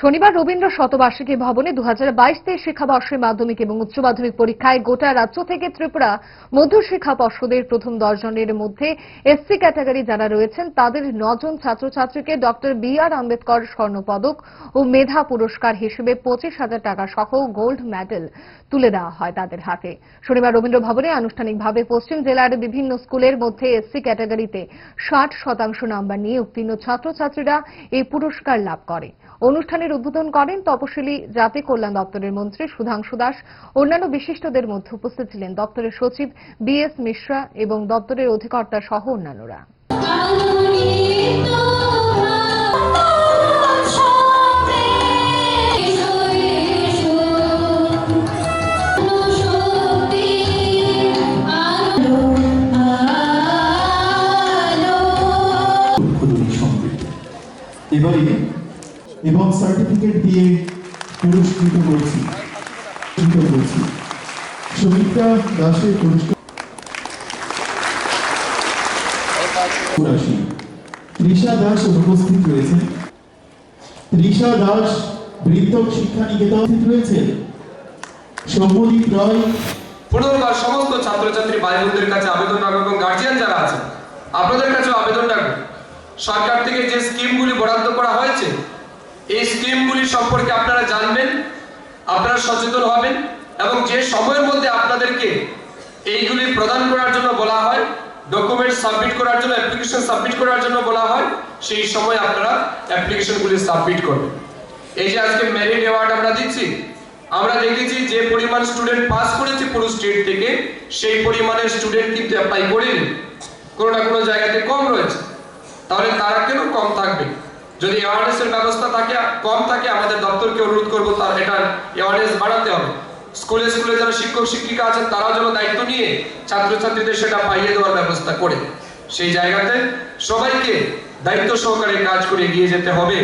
শনিবার রবীন্দ্র শতবার্ষিকী ভবনে দু হাজার বাইশ তেইশ শিক্ষাবর্ষের মাধ্যমিক এবং উচ্চ মাধ্যমিক পরীক্ষায় গোটা রাজ্য থেকে ত্রিপুরা মধ্যশিক্ষা পর্ষদের প্রথম দশ জনের মধ্যে এসসি ক্যাটাগরি যারা রয়েছেন, তাদের নজন ছাত্রছাত্রীকে ডক্টর বি আর আম্বেদকর স্বর্ণপদক ও মেধা পুরস্কার হিসেবে পঁচিশ হাজার টাকা সহ গোল্ড মেডেল তুলে দেওয়া হয় তাদের হাতে। শনিবার রবীন্দ্র ভবনে আনুষ্ঠানিকভাবে পশ্চিম জেলার বিভিন্ন স্কুলের মধ্যে এসসি ক্যাটাগরিতে ষাট শতাংশ নাম্বার নিয়ে উত্তীর্ণ ছাত্রছাত্রীরা এই পুরস্কার লাভ করে। অনুষ্ঠানের উদ্বোধন করেন তপশিলি জাতি কল্যাণ দপ্তরের মন্ত্রী সুধাংশু দাস। অন্যান্য বিশিষ্টদের মধ্যে উপস্থিত ছিলেন দপ্তরের সচিব বি এস মিশ্রা এবং দপ্তরের অধিকর্তা সহ অন্যান্যরা। এবারে এবং সার্টিফিকেট দিয়ে পুরস্কৃত করেছি। করেছি। দাসের পুরস্কার তৃষা দাস রয়েছেন। তৃষা দাস শিক্ষা নিকেতন রয়েছেন। সৌম্যদীপ রয় পুনর্বার সমস্ত ছাত্রছাত্রী ভাই কাছে আবেদন এবং গার্জিয়ান যারা আছেন, আপনাদের কাছেও আবেদন রাখব। সরকার থেকে যে স্কিমগুলি বরাদ্দ করা হয়েছে এই স্কিমগুলি সম্পর্কে আপনারা জানবেন, আপনারা সচেতন হবেন এবং যে সময়ের মধ্যে আপনাদেরকে এইগুলি প্রদান করার জন্য বলা হয় ডকুমেন্ট সাবমিট করার জন্য অ্যাপ্লিকেশন সাবমিট করার জন্য বলা হয়, সেই সময় আপনারা অ্যাপ্লিকেশনগুলি সাবমিট করবেন। এই যে আজকে মেরিট অ্যাওয়ার্ড আমরা দিচ্ছি, আমরা দেখেছি যে পরিমাণ স্টুডেন্ট পাস করেছে পুরো স্টেট থেকে, সেই পরিমাণের স্টুডেন্ট কিন্তু অ্যাপ্লাই করেনি। কোনো না কোনো জায়গাতে কম রয়েছে। তাহলে তারা কেন কম থাকবে? যদি অ্যাওয়ারনেসের ব্যবস্থা থাকে, কম থাকে, আমাদের দপ্তরকে অনুরোধ করব তার এটার অ্যাওয়ারনেস বাড়াতে হবে। স্কুলে স্কুলে যারা শিক্ষক, শিক্ষিকা আছেন তারা যেন দায়িত্ব নিয়ে ছাত্রছাত্রীদের সেটা পাইয়ে দেওয়ার ব্যবস্থা করে। সেই জায়গাতে সবাইকে দায়িত্ব সহকারে কাজ করে এগিয়ে যেতে হবে।